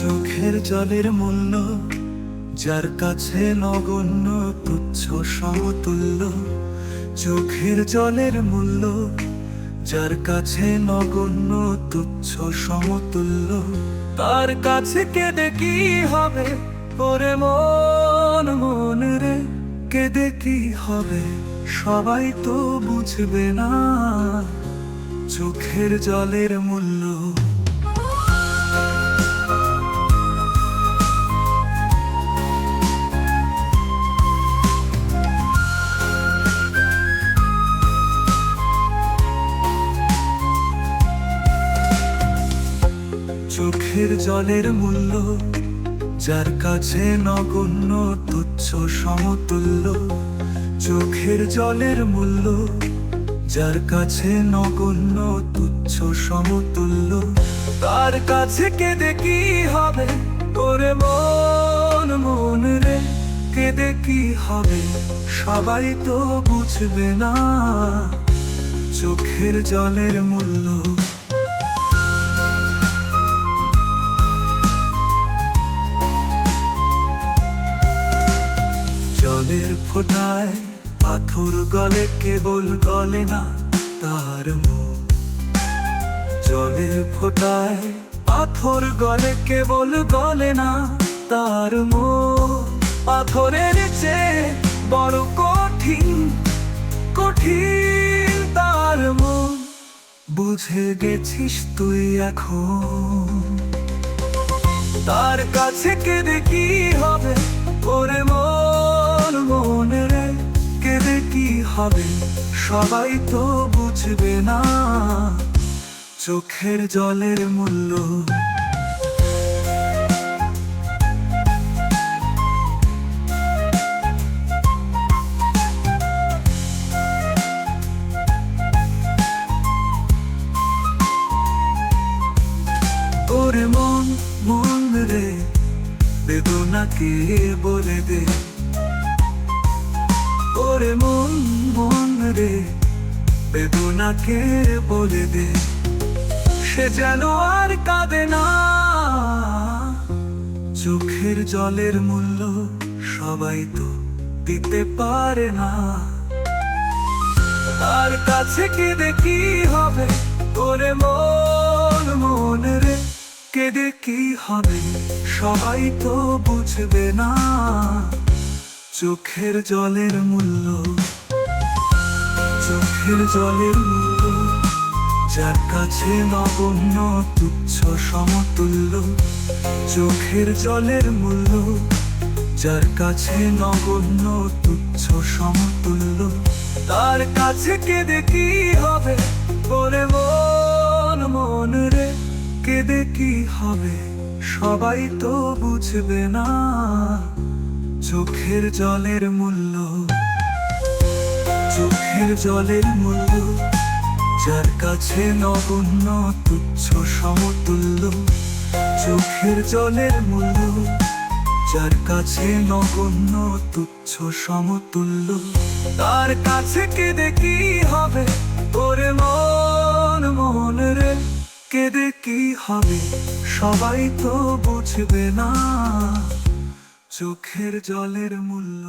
চোখের জলের মূল্য, যার কাছে নগণ্য তুচ্ছ সমতুল্য। চোখের জলের মূল্য, যার কাছে নগণ্য তুচ্ছ সমতুল্য। তার কাছে কেঁদে কি হবে? ওরে মন মন রে, কেঁদে কি হবে? সবাই তো বুঝবে না। চোখের জলের মূল্য। চোখের জলের মূল্য, যার কাছে নগণ্য তুচ্ছ সমতুল্য। চোখের জলের মূল্য, যার কাছে নগণ্য তুচ্ছ সমতুল্য। তার কাছে কেঁদে কি হবে? ওরে মন মন রে কি হবে? সবাই তো বুঝবে না। চোখের জলের মূল্য ফোটায় পাথর গলে, কেবল গলে না তার মুখ। ফোটায়, পাথর গলে, কেবল গলে না তার মুখ। পাথরের চেয়ে বড় কঠিন কঠিন তার মন বুঝে গেছিস তুই এখন? তার কাছে কেঁদে কি হবে ওরে মন হবে, সবাই তো বুঝবে না। চোখের জলের মূল্য। ওরে মন মন রে বেদনাকে বলে দে। ওরে মন রে, বেদনাকে বলে দে, সে যেন আর কাঁদে না। চোখের জলের মূল্য সবাই তো দিতে পারে না। তার কাছে কেঁদে কি হবে? ওরে মন মন রে, কেঁদে কি হবে? সবাই তো বুঝবে না। চোখের জলের মূল্য চোখের জলের যার কাছে নগণ্য তুচ্ছ সমতুল্য, চোখের জলের মূল্য, যার কাছে নগণ্য তুচ্ছ সমতুল্য। তার কাছে কেঁদে কি হবে? বলে মন মন রে, কেঁদে কি হবে? সবাই তো বুঝবে না, চোখের জলের মূল্য। জলের মূল্য, যার কাছে নগণ্য তুচ্ছ সমতুল্য। চোখের জলের মূল্য, যার কাছে নগণ্য তুচ্ছ সমতুল্য। তার কাছে কেঁদে কি হবে? ওরে মন মন রে, কেঁদে কি হবে? সবাই তো বুঝবে না। চোখের জলের মূল্য।